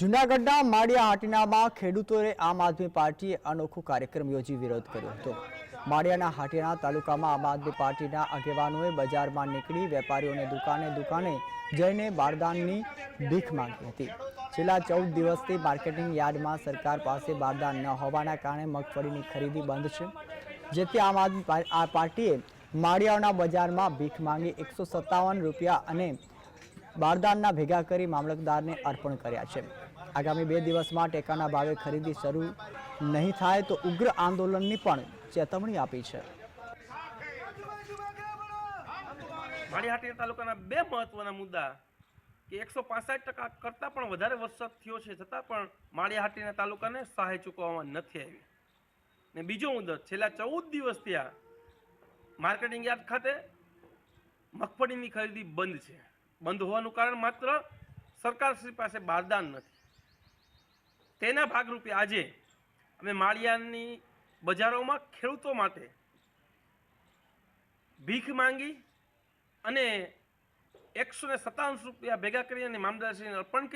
જૂનાગઢના માળિયા હાટીનામાં ખેડૂતોએ આમ આદમી પાર્ટીએ અનોખો કાર્યક્રમ યોજી વિરોધ કર્યો હતો. માળિયાના હાટીના તાલુકામાં આમ આદમી પાર્ટીના આગેવાનોએ બજારમાં નીકળી વેપારીઓને દુકાને દુકાને જઈને બારદાનની ભીખ માંગી હતી. છેલ્લા ચૌદ દિવસથી માર્કેટિંગ યાર્ડમાં સરકાર પાસે બારદાન ન હોવાના કારણે મગફળીની ખરીદી બંધ છે. જેથી આમ આદમી આ પાર્ટીએ માળિયાઓના બજારમાં ભીખ માંગી એકસો રૂપિયા અને બારદાનના ભેગા કરી મામલતદારને અર્પણ કર્યા છે. આગામી બે દિવસમાં ટેકાના ભાવે ખરીદી શરૂ નહીં થાય તો ઉગ્ર આંદોલનની પણ ચેતવણી આપી છે. માળીહાટી તાલુકાના બે મહત્વના મુદ્દા કે એકસો પાસઠ ટકા કરતાં પણ વધારે વરસાદ થયો છે, છતાં પણ માળીહાટીના તાલુકાને સહાય ચૂકવવામાં નથી આવી. ને બીજો મુદ્દો, છેલ્લા ચૌદ દિવસ ત્યાં માર્કેટિંગ યાર્ડ ખાતે મગફળીની ખરીદી બંધ છે. બંધ હોવાનું કારણ માત્ર સરકારશ્રી પાસે બારદાન નથી. તેના ભાગરૂપે આજે અમે માળિયાની બજારોમાં ખેડૂતો માટે ભીખ માંગી અને એકસો ને સત્તાવન રૂપિયા ભેગા કરી અને મામદારશ્રીને અર્પણ